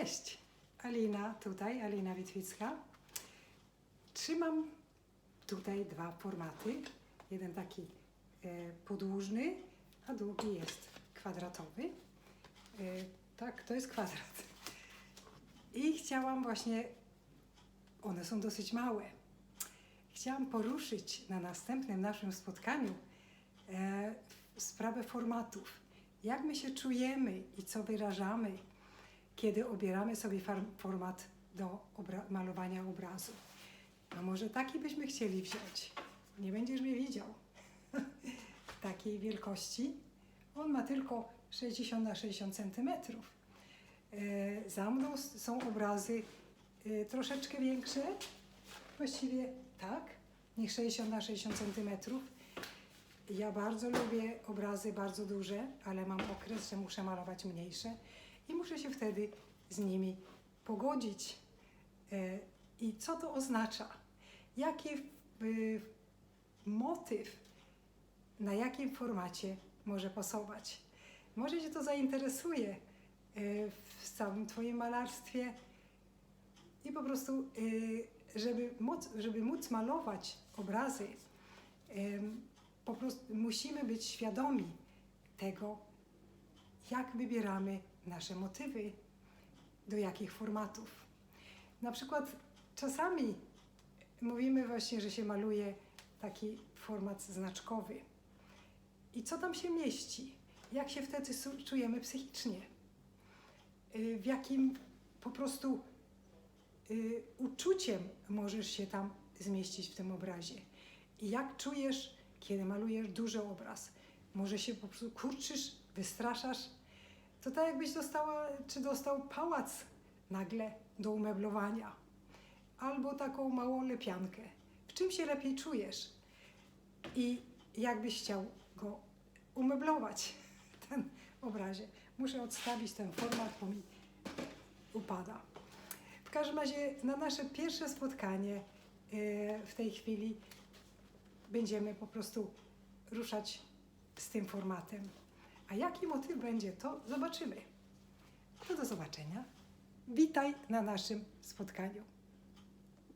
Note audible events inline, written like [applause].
Cześć, Alina tutaj, Alina Witwicka. Trzymam tutaj dwa formaty. Jeden taki e, podłużny, a drugi jest kwadratowy. E, tak, to jest kwadrat. I chciałam właśnie, one są dosyć małe. Chciałam poruszyć na następnym naszym spotkaniu e, sprawę formatów. Jak my się czujemy i co wyrażamy, kiedy obieramy sobie format do obra- malowania obrazu. A może taki byśmy chcieli wziąć? Nie będziesz mnie widział. [laughs] Takiej wielkości. On ma tylko 60 na 60 centymetrów. E, Za mną są obrazy e, troszeczkę większe, właściwie tak, niż 60 na 60 centymetrów. Ja bardzo lubię obrazy bardzo duże, ale mam okres, że muszę malować mniejsze i muszę się wtedy z nimi pogodzić. E, I co to oznacza? Jaki y, motyw na jakim formacie może pasować? Może Cię to zainteresuje e, w całym Twoim malarstwie i po prostu, żeby móc, żeby móc malować obrazy, po prostu musimy być świadomi tego, jak wybieramy nasze motywy, do jakich formatów. Na przykład czasami mówimy właśnie, że się maluje taki format znaczkowy. I co tam się mieści? Jak się wtedy czujemy psychicznie? Y, W jakim po prostu y, uczuciem możesz się tam zmieścić w tym obrazie? I jak czujesz, kiedy malujesz duży obraz? Może się po prostu kurczysz, wystraszasz? To tak jakbyś dostała, czy dostał pałac nagle do umeblowania. Albo taką małą lepiankę. W czym się lepiej czujesz? I jakbyś chciał go umeblować, [laughs] ten obrazie. Muszę odstawić ten format, bo mi upada. W każdym razie na nasze pierwsze spotkanie e, w tej chwili będziemy po prostu ruszać z tym formatem. A jaki motyw będzie, to zobaczymy. To do zobaczenia. Witaj na naszym spotkaniu.